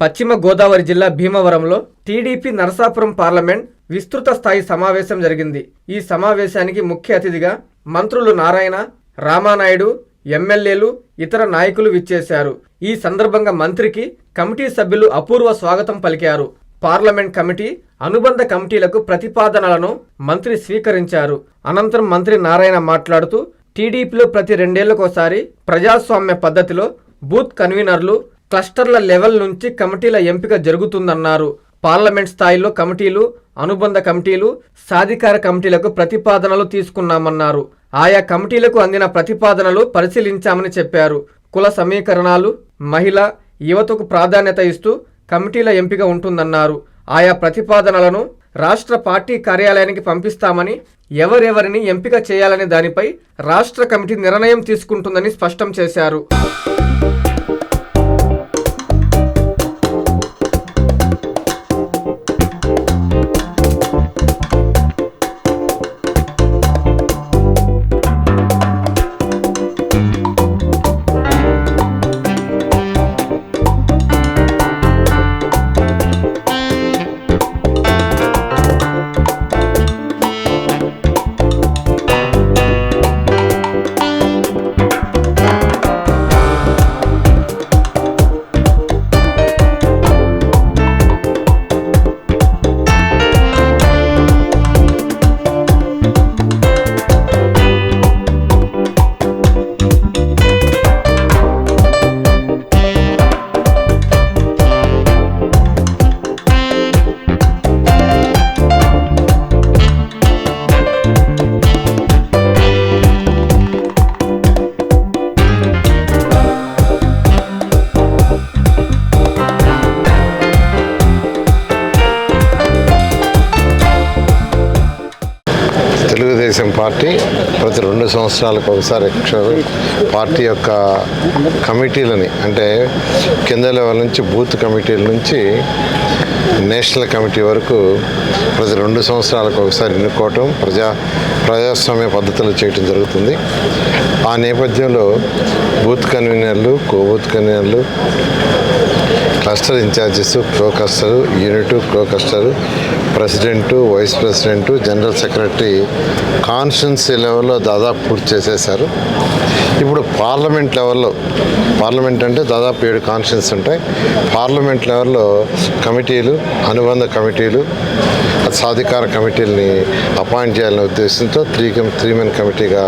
పశ్చిమ గోదావరి జిల్లా భీమవరంలో టీడీపీ నరసాపురం పార్లమెంట్ విస్తృత స్థాయి సమావేశం జరిగింది. ఈ సమావేశానికి ముఖ్య అతిథిగా మంత్రులు నారాయణ రామానాయుడు ఎమ్మెల్యేలు ఇతర నాయకులు విచ్చేశారు. ఈ సందర్భంగా మంత్రికి కమిటీ సభ్యులు అపూర్వ స్వాగతం పలికారు. పార్లమెంట్ కమిటీ అనుబంధ కమిటీలకు ప్రతిపాదనలను మంత్రి స్వీకరించారు. అనంతరం మంత్రి నారాయణ మాట్లాడుతూ టీడీపీలో ప్రతి రెండేళ్ళకోసారి ప్రజాస్వామ్య పద్ధతిలో బూత్ కన్వీనర్లు క్లస్టర్ల లెవెల్ నుంచి కమిటీల ఎంపిక జరుగుతుందన్నారు. పార్లమెంట్ స్థాయిలో కమిటీలు అనుబంధ కమిటీలు సాధికార కమిటీలకు ప్రతిపాదనలు తీసుకున్నామన్నారు. ఆయా కమిటీలకు అందిన ప్రతిపాదనలు పరిశీలించామని చెప్పారు. కుల సమీకరణాలు మహిళ యువతకు ప్రాధాన్యత ఇస్తూ కమిటీల ఎంపిక ఉంటుందన్నారు. ఆయా ప్రతిపాదనలను రాష్ట్ర పార్టీ కార్యాలయానికి పంపిస్తామని ఎవరెవరిని ఎంపిక చేయాలనే దానిపై రాష్ట్ర కమిటీ నిర్ణయం తీసుకుంటుందని స్పష్టం చేశారు. తెలుగుదేశం పార్టీ ప్రతి రెండు సంవత్సరాలకు ఒకసారి పార్టీ యొక్క కమిటీలని అంటే కింద లెవెల్ నుంచి బూత్ కమిటీల నుంచి నేషనల్ కమిటీ వరకు ప్రతి రెండు సంవత్సరాలకు ఒకసారి ఎన్నుకోవటం ప్రజా ప్రజాస్వామ్య పద్ధతిలో చేయటం జరుగుతుంది. ఆ నేపథ్యంలో బూత్ కన్వీనర్లు కో బూత్ కన్వీనర్లు cluster incharges pro cluster unit pro cluster president vice president general secretary constituency లెవెల్లో దాదాపు పూర్తి చేసేశారు. ఇప్పుడు పార్లమెంట్ లెవెల్లో పార్లమెంట్ అంటే దాదాపు ఏడు కాన్స్టిట్యున్సీ ఉంటాయి. పార్లమెంట్ లెవెల్లో కమిటీలు అనుబంధ కమిటీలు సాధికార కమిటీలని అపాయింట్ చేయాలనే ఉద్దేశంతో త్రీ త్రీ మెన్ కమిటీగా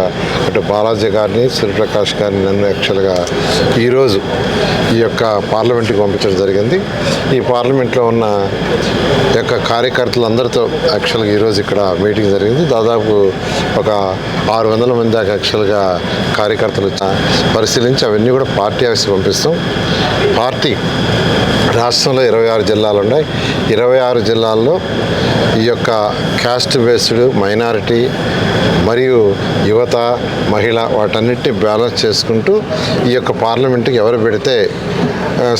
అటు బాలాజీ గారిని సూర్యప్రకాష్ గారిని నన్ను యాక్చువల్గా ఈరోజు ఈ యొక్క పార్లమెంట్కి పంపించడం జరిగింది. ఈ పార్లమెంట్లో ఉన్న యొక్క కార్యకర్తలందరితో యాక్చువల్గా ఈరోజు ఇక్కడ మీటింగ్ జరిగింది. దాదాపు ఒక ఆరు వందల మంది దాకా యాక్చువల్గా కార్యకర్తలు పరిశీలించి అవన్నీ కూడా పార్టీ ఆఫీస్కి పంపిస్తాం. పార్టీ రాష్ట్రంలో ఇరవై ఆరు జిల్లాలు ఉన్నాయి. ఇరవై ఆరు జిల్లాల్లో ఈ యొక్క క్యాస్ట్ బేస్డ్ మైనారిటీ మరియు యువత మహిళ వాటన్నిటిని బ్యాలెన్స్ చేసుకుంటూ ఈ యొక్క పార్లమెంట్కి ఎవరు పెడితే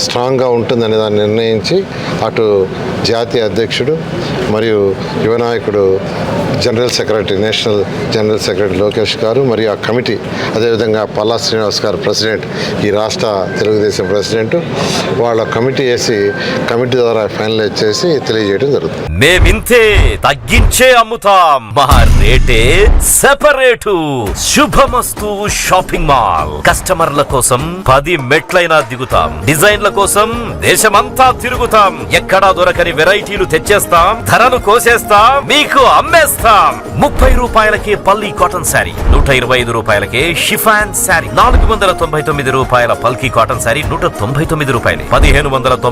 స్ట్రాంగ్గా ఉంటుందనే దాన్ని నిర్ణయించి అటు జాతీయ అధ్యక్షుడు మరియు యువ నాయకుడు general secretary national general secretary Lokesh గారు మరియు ఆ కమిటీ అదేవిధంగా పల్లా శ్రీనివాస్ గారు ప్రెసిడెంట్ ఈ రాష్ట్ర తెలుగుదేశం ప్రెసిడెంట్ వాళ్ళ కమిటీ వేసి కమిటీ ద్వారా ఫైనలైజ్ చేసి తెలియజేయడం జరుగుతుంది. మేమింతే తగ్గించే అమ్ముతాం. మా రేటే సెపరేటు. Shubhamastu shopping mall. కస్టమర్ల కోసం పది మెట్లైనా దిగుతాం. డిజైన్ల కోసం దేశమంతా తిరుగుతాం. ఎక్కడా దొరకని వెరైటీలు తెచ్చేస్తాం. ధరలు కోసేస్తాం. మీకు అమ్మేస్తాం. ముప్పై రూపాయలకే పల్లి కాటన్ శారీ నూట ఇరవై ఐదు రూపాయలకే షిఫాన్ శారీ నాలుగు వందల తొంభై తొమ్మిది రూపాయల పల్కి కాటన్ శారీ నూట తొంభై తొమ్మిది రూపాయలు. పదిహేను వందల తొంభై